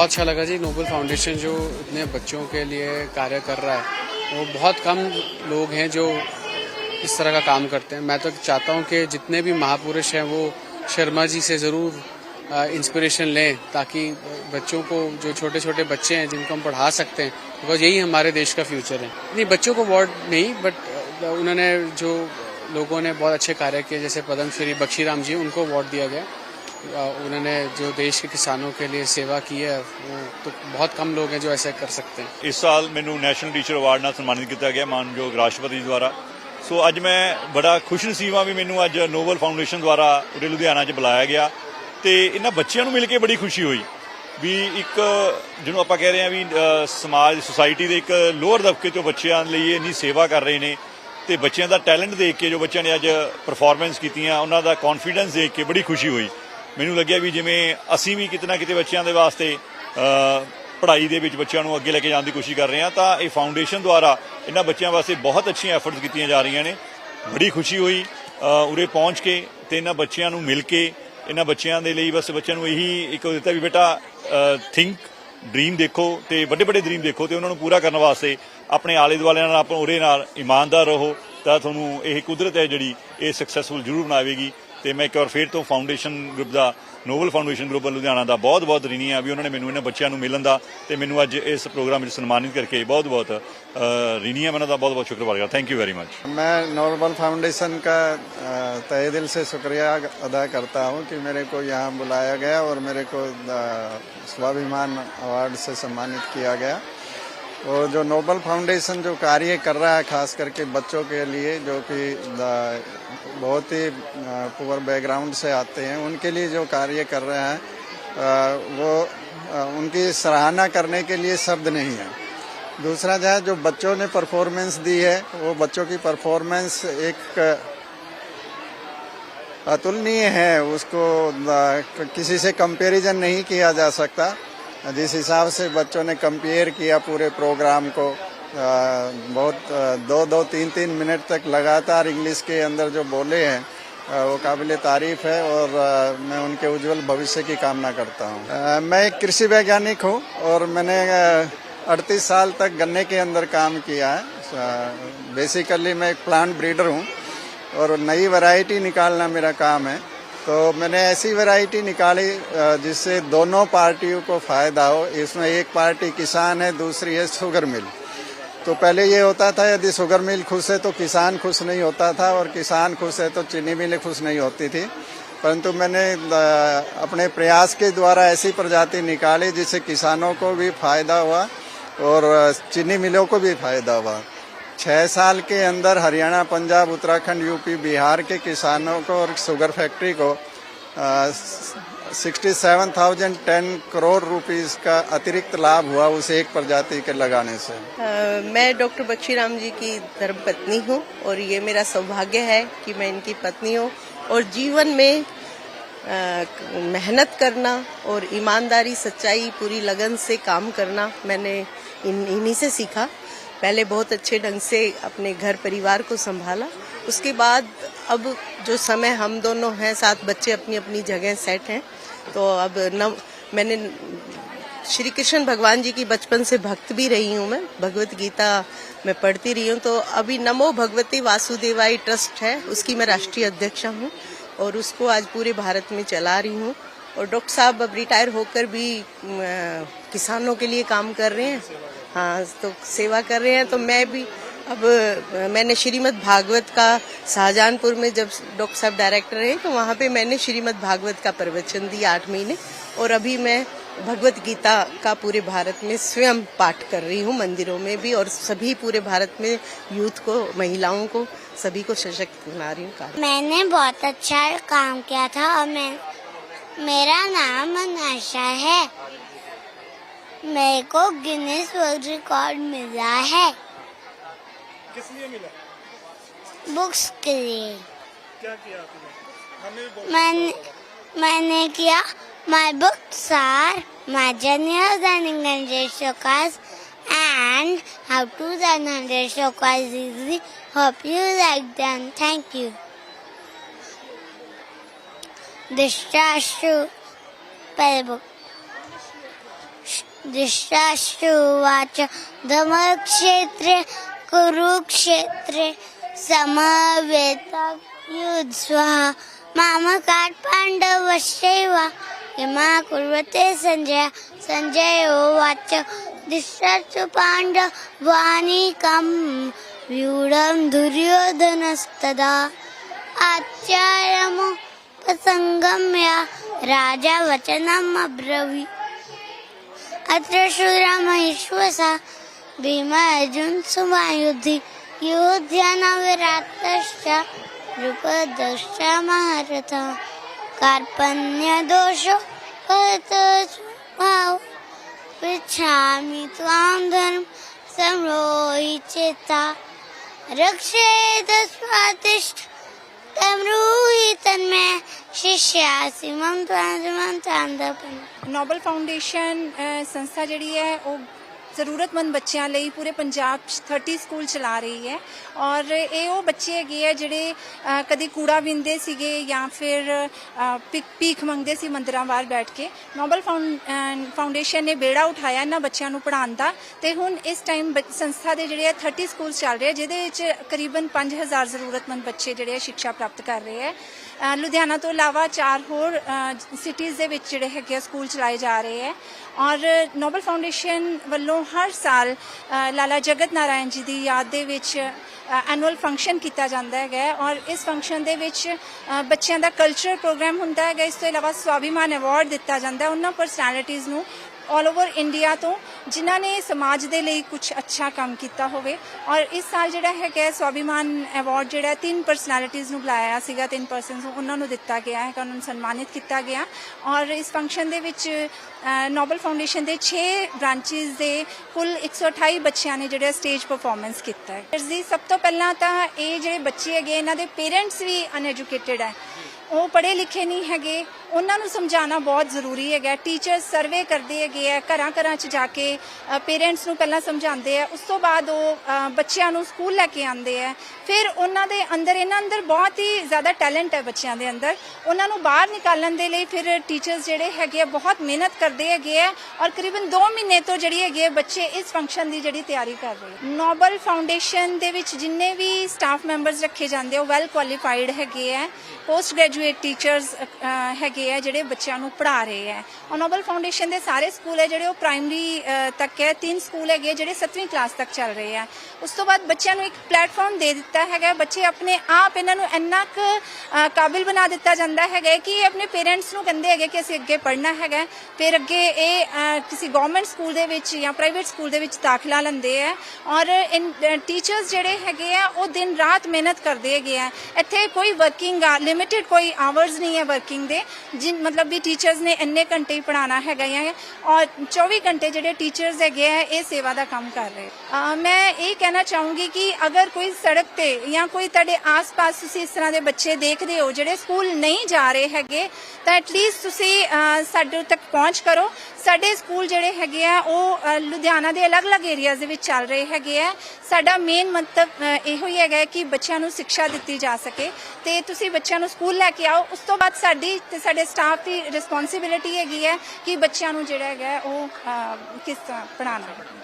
बहुत अच्छा लगा जी। नोबल फाउंडेशन जो इतने बच्चों के लिए कार्य कर रहा है, वो बहुत कम लोग हैं जो इस तरह का काम करते हैं। मैं तो चाहता हूँ कि जितने भी महापुरुष हैं, वो शर्मा जी से ज़रूर इंस्पिरेशन लें, ताकि बच्चों को, जो छोटे छोटे बच्चे हैं, जिनको हम पढ़ा सकते हैं बिकॉज़ यही हमारे देश का फ्यूचर है। नहीं, बच्चों को अवार्ड नहीं बट उन्होंने जो लोगों ने बहुत अच्छे कार्य किए, जैसे पद्म श्री बख्शीराम जी, उनको अवार्ड दिया गया। उन्होंने जो देश के किसानों के लिए सेवा की है वो तो बहुत कम लोग हैं जो ऐसा कर सकते हैं ਇਸ ਸਾਲ ਮੈਨੂੰ ਨੈਸ਼ਨਲ ਟੀਚਰ ਅਵਾਰਡ ਨਾਲ ਸਨਮਾਨਿਤ ਕੀਤਾ ਗਿਆ ਮਾਨਯੋਗ ਰਾਸ਼ਟਰਪਤੀ ਜੀ ਦੁਆਰਾ ਸੋ ਅੱਜ ਮੈਂ ਬੜਾ ਖੁਸ਼ ਨਸੀਬ ਹਾਂ ਵੀ ਮੈਨੂੰ ਅੱਜ ਨੋਬਲ ਫਾਊਂਡੇਸ਼ਨ ਦੁਆਰਾ ਉਰੇ ਲੁਧਿਆਣਾ 'ਚ ਬੁਲਾਇਆ ਗਿਆ ਤੇ ਇਹਨਾਂ ਬੱਚਿਆਂ ਨੂੰ ਮਿਲ ਕੇ ਬੜੀ ਖੁਸ਼ੀ ਹੋਈ ਵੀ ਇੱਕ ਜਿਹਨੂੰ ਆਪਾਂ ਕਹਿ ਰਹੇ ਹਾਂ ਵੀ ਅ, ਸਮਾਜ ਸੁਸਾਇਟੀ ਦੇ ਇੱਕ ਲੋਅਰ ਦਬਕੇ ਤੋਂ ਬੱਚਿਆਂ ਲਈ ਇੰਨੀ ਸੇਵਾ ਕਰ ਰਹੇ ਨੇ ਤੇ ਬੱਚਿਆਂ ਦਾ ਟੈਲੈਂਟ ਦੇਖ ਕੇ ਜੋ ਬੱਚਿਆਂ ਨੇ ਅੱਜ ਪਰਫਾਰਮੈਂਸ ਕੀਤੀਆਂ ਉਹਨਾਂ ਦਾ ਕੌਨਫੀਡੈਂਸ ਦੇਖ ਕੇ ਬੜੀ ਖੁਸ਼ੀ ਹੋਈ ਮੈਨੂੰ ਲੱਗਿਆ ਵੀ ਜਿਵੇਂ ਅਸੀਂ ਵੀ ਕਿਤੇ ਨਾ ਕਿਤੇ ਬੱਚਿਆਂ ਦੇ ਵਾਸਤੇ ਪੜ੍ਹਾਈ ਦੇ ਵਿੱਚ ਬੱਚਿਆਂ ਨੂੰ ਅੱਗੇ ਲੈ ਕੇ ਜਾਣ ਦੀ ਕੋਸ਼ਿਸ਼ ਕਰ ਰਹੇ ਹਾਂ, ਤਾਂ ਇਹ ਫਾਊਂਡੇਸ਼ਨ ਦੁਆਰਾ ਇਹਨਾਂ ਬੱਚਿਆਂ ਵਾਸਤੇ ਬਹੁਤ ਅੱਛੀਆਂ ਐਫਰਟਸ ਕੀਤੀਆਂ ਜਾ ਰਹੀਆਂ ਨੇ। ਬੜੀ ਖੁਸ਼ੀ ਹੋਈ ਉਰੇ ਪਹੁੰਚ ਕੇ ਤੇ ਇਹਨਾਂ ਬੱਚਿਆਂ ਨੂੰ ਮਿਲ ਕੇ, ਇਹਨਾਂ ਬੱਚਿਆਂ ਦੇ ਲਈ ਬਸ ਬੱਚਿਆਂ ਨੂੰ ਇਹੀ ਇੱਕ ਦਿੱਤਾ ਵੀ ਬੇਟਾ ਥਿੰਕ ਡ੍ਰੀਮ ਦੇਖੋ ਤੇ ਵੱਡੇ ਵੱਡੇ ਡ੍ਰੀਮ ਦੇਖੋ ਤੇ ਉਹਨਾਂ ਨੂੰ ਪੂਰਾ ਕਰਨ ਵਾਸਤੇ ਆਪਣੇ ਆਲੇ ਦੁਆਲੇ ਨਾਲ ਆਪਣੇ ਉਰੇ ਨਾਲ ਇਮਾਨਦਾਰ ਰਹੋ, ਤਾਂ ਤੁਹਾਨੂੰ ਇਹ ਕੁਦਰਤ ਹੈ ਜਿਹੜੀ ਇਹ ਸਕਸੈਸਫੁਲ ਜ਼ਰੂਰ ਬਣਾਵੇਗੀ। ਤੇ ਮੈਂ ਇੱਕ ਵਾਰ ਫੇਰ ਤੋਂ ਫਾਊਂਡੇਸ਼ਨ ਗਰੁੱਪ ਦਾ ਨੋਬਲ ਫਾਊਂਡੇਸ਼ਨ ਗਰੁੱਪ ਲੁਧਿਆਣਾ ਦਾ ਬਹੁਤ ਬਹੁਤ ਰਿਣੀ ਆ ਵੀ ਉਹਨਾਂ ਨੇ ਮੈਨੂੰ ਇਹਨਾਂ ਬੱਚਿਆਂ ਨੂੰ ਮਿਲਣ ਦਾ ਤੇ ਮੈਨੂੰ ਅੱਜ ਇਸ ਪ੍ਰੋਗਰਾਮ ਵਿੱਚ ਸਨਮਾਨਿਤ ਕਰਕੇ ਬਹੁਤ ਬਹੁਤ ਰਿਣੀ ਆ ਮੈਂ ਉਹਨਾਂ ਦਾ ਬਹੁਤ ਬਹੁਤ ਸ਼ੁਕਰਵਾਰ ਕਰਦਾ ਥੈਂਕ ਯੂ ਵੈਰੀ ਮਚ मैं नॉर्मल फाउंडेशन का अ, तहे दिल से शुक्रिया अदा करता हूं कि मेरे को यहाँ बुलाया गया और मेरे को अ, स्वाभिमान अवार्ड से सम्मानित किया गया और जो नोबल फाउंडेशन जो कार्य कर रहा है, खास करके बच्चों के लिए, जो कि बहुत ही पुअर बैकग्राउंड से आते हैं, उनके लिए जो कार्य कर रहे हैं वो उनकी सराहना करने के लिए शब्द नहीं है। दूसरा जो है, जो बच्चों ने परफॉर्मेंस दी है, वो बच्चों की परफॉर्मेंस एक, अतुलनीय है, उसको किसी से कंपैरिजन नहीं किया जा सकता। जिस हिसाब से बच्चों ने कंपेयर किया पूरे प्रोग्राम को बहुत दो दो, तीन तीन मिनट तक लगातार इंग्लिश के अंदर जो बोले हैं वो काबिल तारीफ़ है और मैं उनके उज्जवल भविष्य की कामना करता हूँ। मैं एक कृषि वैज्ञानिक हूँ और मैंने अड़तीस साल तक गन्ने के अंदर काम किया है। बेसिकली मैं एक प्लांट ब्रीडर हूँ और नई वैरायटी निकालना मेरा काम है। तो मैंने ऐसी वैरायटी निकाली जिससे दोनों पार्टियों को फ़ायदा हो। इसमें एक पार्टी किसान है, दूसरी है शुगर मिल तो पहले ये होता था, यदि शुगर मिल खुश है तो किसान खुश नहीं होता था और किसान खुश है तो चीनी मिलें खुश नहीं होती थी। परंतु मैंने अपने प्रयास के द्वारा ऐसी प्रजाति निकाली, जिससे किसानों को भी फ़ायदा हुआ और चीनी मिलों को भी फ़ायदा हुआ। छः साल के अंदर हरियाणा पंजाब उत्तराखंड यूपी बिहार के किसानों को और शुगर फैक्ट्री को sixty seven thousand ten crore rupees का अतिरिक्त लाभ हुआ उस एक प्रजाति के लगाने से। अ, मैं डॉक्टर बख्शीराम जी की धर्मपत्नी हूँ और ये मेरा सौभाग्य है कि मैं इनकी पत्नी हूँ और जीवन में अ, मेहनत करना और ईमानदारी सच्चाई पूरी लगन से काम करना मैंने इन इन्हीं से सीखा। पहले बहुत अच्छे ढंग से अपने घर परिवार को संभाला। उसके बाद अब जो समय हम दोनों हैं, सात बच्चे अपनी अपनी जगह सेट हैं तो अब न मैंने श्री कृष्ण भगवान जी की बचपन से भक्त भी रही हूँ मैं। भगवत गीता मैं पढ़ती रही हूँ तो अभी नमो भगवती वासुदेवाई ट्रस्ट है, उसकी मैं राष्ट्रीय अध्यक्षा हूँ और उसको आज पूरे भारत में चला रही हूँ। और डॉक्टर साहब अब रिटायर होकर भी किसानों के लिए काम कर रहे हैं। हाँ तो सेवा कर रहे हैं तो मैं भी अब, मैंने श्रीमद् भागवत का शाहजहानपुर में जब डॉक्टर साहब डायरेक्टर रहे तो वहाँ पे मैंने श्रीमद् भागवत का प्रवचन दिया आठ महीने, और अभी मैं भगवत गीता का पूरे भारत में स्वयं पाठ कर रही हूँ मंदिरों में भी, और सभी पूरे भारत में यूथ को, महिलाओं को, सभी को सशक्त बना रही हूँ मैंने बहुत अच्छा काम किया था, और मैं, मेरा नाम नशा है। मेरे को गिनीज वर्ल्ड रिकॉर्ड मिला है किस लिए मिला बुक्स के लिए क्या किया आपने बोलो। मैंने मैंने किया my books are my journeys and English shlokas and how to learn 100 shlokas easily. Hope you like them. Thank you. Dishtashu पहले बुक दुष्टाश्रुवाच दमक्षेत्रे कुरुक्षेत्रे समवेतायुत्स्वः माम पाण्डवशैवा हिमा कुर्वते सञ्जय सञ्जयोवाच दुष्टासु पाण्डवानिकं व्यूढं दुर्योधनस्तदा। आचार्यमुपसङ्गम्य राजा वचनम् अब्रवीत् अत्र श्रीरामैश्वसा भीमार्जुन सुमायुधि युध्यानविरातश्च द्रुपदश्च महारथः कार्पण्यदोषो स्वभाव पृच्छामि त्वां धर्म संरोहि चेता रक्षेत स्वातिष्ठ तमरूहि तन्मे ਸ਼ਿਸ਼ਿਆ ਸਿਮੰਤ ਅੰਜਮਨ ਚੰਦਪਨ ਨੋਬਲ ਫਾਊਂਡੇਸ਼ਨ ਸੰਸਥਾ ਜਿਹੜੀ ਹੈ, ਉਹ ਜ਼ਰੂਰਤਮੰਦ ਬੱਚਿਆਂ ਲਈ ਪੂਰੇ ਪੰਜਾਬ 'ਚ 30 ਸਕੂਲ ਚਲਾ ਰਹੀ ਹੈ। ਔਰ ਇਹ ਉਹ ਬੱਚੇ ਹੈਗੇ ਆ ਜਿਹੜੇ ਕਦੀ ਕੂੜਾ ਵਿੰਦੇ ਸੀਗੇ ਜਾਂ ਫਿਰ ਪੀਖ ਮੰਗਦੇ ਸੀ ਮੰਦਰਾਂ ਬਾਹਰ ਬੈਠ ਕੇ। ਨੋਬਲ ਫਾਊਂਡੇਸ਼ਨ ਨੇ ਬੇੜਾ ਉਠਾਇਆ ਇਹਨਾਂ ਬੱਚਿਆਂ ਨੂੰ ਪੜ੍ਹਾਉਣ ਦਾ। ਤੇ ਹੁਣ ਇਸ ਟਾਈਮ ਸੰਸਥਾ ਦੇ ਜਿਹੜੇ ਆ 30 ਸਕੂਲ ਚੱਲ ਰਹੇ ਜਿਹਦੇ ਵਿੱਚ ਕਰੀਬਨ 5000 ਜ਼ਰੂਰਤਮੰਦ ਬੱਚੇ ਜਿਹੜੇ ਆ ਸਿੱਖਿਆ ਪ੍ਰਾਪਤ ਕਰ ਰਹੇ ਆ। ਲੁਧਿਆਣਾ ਤੋਂ ਇਲਾਵਾ ਚਾਰ ਹੋਰ ਸਿਟੀਜ਼ ਦੇ ਵਿੱਚ ਜਿਹੜੇ ਹੈਗੇ ਆ, ਸਕੂਲ ਚਲਾਏ ਜਾ ਰਹੇ ਹੈ। ਔਰ ਨੋਬਲ ਫਾਊਂਡੇਸ਼ਨ ਵੱਲੋਂ ਹਰ ਸਾਲ ਲਾਲਾ ਜਗਤ ਨਾਰਾਇਣ ਜੀ ਦੀ ਯਾਦ ਦੇ ਵਿੱਚ ਐਨੂਅਲ ਫੰਕਸ਼ਨ ਕੀਤਾ ਜਾਂਦਾ ਹੈਗਾ ਔਰ ਇਸ ਫੰਕਸ਼ਨ ਦੇ ਵਿੱਚ ਬੱਚਿਆਂ ਦਾ ਕਲਚਰਲ ਪ੍ਰੋਗਰਾਮ ਹੁੰਦਾ ਹੈਗਾ। ਇਸ ਤੋਂ ਇਲਾਵਾ ਸਵਾਭਿਮਾਨ ਅਵਾਰਡ ਦਿੱਤਾ ਜਾਂਦਾ ਹੈ। ਉਹਨਾਂ ਪਰਸਨੈਲਿਟੀਜ਼ ਨੂੰ ਆਲ ਓਵਰ ਇੰਡੀਆ ਤੋਂ, ਜਿਨ੍ਹਾਂ ਨੇ ਸਮਾਜ ਦੇ ਲਈ ਕੁਝ ਅੱਛਾ ਕੰਮ ਕੀਤਾ ਹੋਵੇ। ਔਰ ਇਸ ਸਾਲ ਜਿਹੜਾ ਹੈਗਾ ਸਵਾਭਿਮਾਨ ਸਵਾਭੀਮਾਨ ਅਵਾਰਡ ਜਿਹੜਾ, ਤਿੰਨ ਪਰਸਨੈਲਿਟੀਜ਼ ਨੂੰ ਬੁਲਾਇਆ ਸੀਗਾ, ਤਿੰਨ ਪਰਸਨਸ ਨੂੰ ਉਹਨਾਂ ਨੂੰ ਦਿੱਤਾ ਗਿਆ ਹੈ, ਉਹਨਾਂ ਨੂੰ ਸਨਮਾਨਿਤ ਕੀਤਾ ਗਿਆ। ਔਰ ਇਸ ਫੰਕਸ਼ਨ ਦੇ ਵਿੱਚ ਨੋਬਲ ਫਾਊਂਡੇਸ਼ਨ ਦੇ 6 ਬ੍ਰਾਂਚਿਸ ਦੇ ਕੁੱਲ 128 ਬੱਚਿਆਂ ਨੇ ਜਿਹੜਾ ਸਟੇਜ ਪਰਫਾਰਮੈਂਸ ਕੀਤਾ ਹੈ। ਜੀ, ਸਭ ਤੋਂ ਪਹਿਲਾਂ ਤਾਂ ਇਹ ਜਿਹੜੇ ਬੱਚੇ ਹੈਗੇ, ਇਹਨਾਂ ਦੇ ਪੇਰੈਂਟਸ ਵੀ ਅਨਐਜੂਕੇਟਿਡ ਹੈ। ਉਹ ਪੜ੍ਹੇ ਲਿਖੇ ਨਹੀਂ ਹੈਗੇ। ਉਹਨਾਂ ਨੂੰ ਸਮਝਾਉਣਾ ਬਹੁਤ ਜ਼ਰੂਰੀ ਹੈਗਾ। ਟੀਚਰਸ ਸਰਵੇ ਕਰਦੇ ਹੈਗੇ ਆ, ਘਰਾਂ ਘਰਾਂ 'ਚ ਜਾ ਕੇ ਪੇਰੈਂਟਸ ਨੂੰ ਪਹਿਲਾਂ ਸਮਝਾਉਂਦੇ ਆ। ਉਸ ਤੋਂ ਬਾਅਦ ਉਹ ਬੱਚਿਆਂ ਨੂੰ ਸਕੂਲ ਲੈ ਕੇ ਆਉਂਦੇ ਆ। ਫਿਰ ਉਹਨਾਂ ਦੇ ਅੰਦਰ, ਇਹਨਾਂ ਅੰਦਰ ਬਹੁਤ ਹੀ ਜ਼ਿਆਦਾ ਟੈਲੈਂਟ ਹੈ ਬੱਚਿਆਂ ਦੇ ਅੰਦਰ। ਉਹਨਾਂ ਨੂੰ ਬਾਹਰ ਨਿਕਾਲਣ ਦੇ ਲਈ ਫਿਰ ਟੀਚਰਸ ਜਿਹੜੇ ਹੈਗੇ ਆ, ਬਹੁਤ ਮਿਹਨਤ ਕਰਦੇ ਹੈਗੇ ਆ ਔਰ ਕਰੀਬਨ 2 ਮਹੀਨੇ ਤੋਂ ਜਿਹੜੀ ਹੈਗੇ ਆ, ਬੱਚੇ ਇਸ ਫੰਕਸ਼ਨ ਦੀ ਜਿਹੜੀ ਤਿਆਰੀ ਕਰ ਰਹੇ ਨੋਬਲ ਫਾਊਂਡੇਸ਼ਨ ਦੇ ਵਿੱਚ ਜਿੰਨੇ ਵੀ ਸਟਾਫ ਮੈਂਬਰਸ ਰੱਖੇ ਜਾਂਦੇ ਆ, ਉਹ ਵੈਲ ਕੁਆਲੀਫਾਈਡ ਹੈਗੇ ਆ। ਪੋਸਟ ਗ੍ਰੈਜੂਏਟ ਟੀਚਰਸ ਹੈਗੇ ਆ ਜਿਹੜੇ ਬੱਚਿਆਂ ਨੂੰ ਪੜ੍ਹਾ ਰਹੇ ਆ। ਔਰ ਨੋਬਲ ਫਾਊਂਡੇਸ਼ਨ ਦੇ ਸਾਰੇ ਸਕੂਲ ਹੈ ਜਿਹੜੇ ਉਹ ਪ੍ਰਾਇਮਰੀ ਤੱਕ ਹੈ। ਤਿੰਨ ਸਕੂਲ ਹੈਗੇ ਜਿਹੜੇ 7ਵੀਂ ਕਲਾਸ ਤੱਕ ਚੱਲ ਰਹੇ ਆ। ਉਸ ਤੋਂ ਬਾਅਦ ਬੱਚਿਆਂ ਨੂੰ ਇੱਕ ਪਲੇਟਫਾਰਮ ਦੇ ਦਿੱਤਾ ਹੈਗਾ ਬੱਚੇ ਆਪਣੇ ਆਪ ਇਹਨਾਂ ਨੂੰ ਇੰਨਾ ਕੁ ਕਾਬਿਲ ਬਣਾ ਦਿੱਤਾ ਜਾਂਦਾ ਹੈਗਾ ਕਿ ਇਹ ਆਪਣੇ ਪੇਰੈਂਟਸ ਨੂੰ ਕਹਿੰਦੇ ਹੈਗੇ ਕਿ ਅਸੀਂ ਅੱਗੇ ਪੜ੍ਹਨਾ ਹੈਗਾ ਫਿਰ ਅੱਗੇ ਇਹ ਕਿਸੇ ਗਵਰਨਮੈਂਟ ਸਕੂਲ ਦੇ ਵਿੱਚ ਜਾਂ ਪ੍ਰਾਈਵੇਟ ਸਕੂਲ ਦੇ ਵਿੱਚ ਦਾਖਲਾ ਲੈਂਦੇ ਆ। ਔਰ ਟੀਚਰਸ ਜਿਹੜੇ ਹੈਗੇ ਆ, ਉਹ ਦਿਨ ਰਾਤ ਮਿਹਨਤ ਕਰਦੇ ਹੈਗੇ ਆ। ਇੱਥੇ ਕੋਈ ਵਰਕਿੰਗ ਲਿਮਿਟਿਡ ਕੋਈ ਆਵਰਸ ਨਹੀਂ ਹੈ ਵਰਕਿੰਗ ਦੇ। ਜਿਨ ਮਤਲਬ ਵੀ ਟੀਚਰਸ ਨੇ ਇੰਨੇ ਘੰਟੇ ਹੀ ਪੜਾਉਣਾ ਹੈਗਾ ਹੈ ਔਰ 24 ਘੰਟੇ ਜਿਹੜੇ ਟੀਚਰਸ ਹੈਗੇ ਆ, ਇਹ ਸੇਵਾ ਦਾ ਕੰਮ ਕਰ ਰਹੇ। ਮੈਂ ਇਹ ਕਹਿਣਾ ਚਾਹੂੰਗੀ ਕਿ ਅਗਰ ਕੋਈ ਸੜਕ ਤੇ ਜਾਂ ਕੋਈ ਤੁਹਾਡੇ ਆਸ-ਪਾਸ ਤੁਸੀਂ ਇਸ ਤਰ੍ਹਾਂ ਦੇ ਬੱਚੇ ਦੇਖਦੇ ਹੋ ਜਿਹੜੇ ਸਕੂਲ ਨਹੀਂ ਜਾ ਰਹੇ ਹੈਗੇ, ਤਾਂ ਐਟਲੀਸਟ ਤੁਸੀਂ ਸਾਡੇ ਤੱਕ ਪਹੁੰਚ ਕਰੋ। ਸਾਡੇ ਸਕੂਲ ਜਿਹੜੇ ਹੈਗੇ ਆ, ਉਹ ਲੁਧਿਆਣਾ ਦੇ ਅਲੱਗ-ਅਲੱਗ ਏਰੀਆਜ਼ ਦੇ ਵਿੱਚ ਚੱਲ ਰਹੇ ਹੈਗੇ ਆ। ਸਾਡਾ ਮੇਨ ਮੰਤਵ ਇਹੋ ਹੀ ਹੈਗਾ ਕਿ ਬੱਚਿਆਂ ਨੂੰ ਸਿੱਖਿਆ ਦਿੱਤੀ ਜਾ ਸਕੇ ਤੇ ਤੁਸੀਂ ਬੱਚਿਆਂ ਨੂੰ ਸਕੂਲ ਲੈ ਕੇ ਆਓ, ਉਸ ਤੋਂ ਬਾਅਦ ਸਾਡੀ ਤੇ ਸਾਡੇ ਸਟਾਫ ਦੀ ਰਿਸਪੌਂਸਿਬਿਲਿਟੀ ਹੈਗੀ ਹੈ ਕਿ ਬੱਚਿਆਂ ਨੂੰ ਜਿਹੜਾ ਹੈਗਾ ਉਹ ਕਿਸ ਤਰ੍ਹਾਂ ਪੜ੍ਹਾਉਣਾ ਹੈ।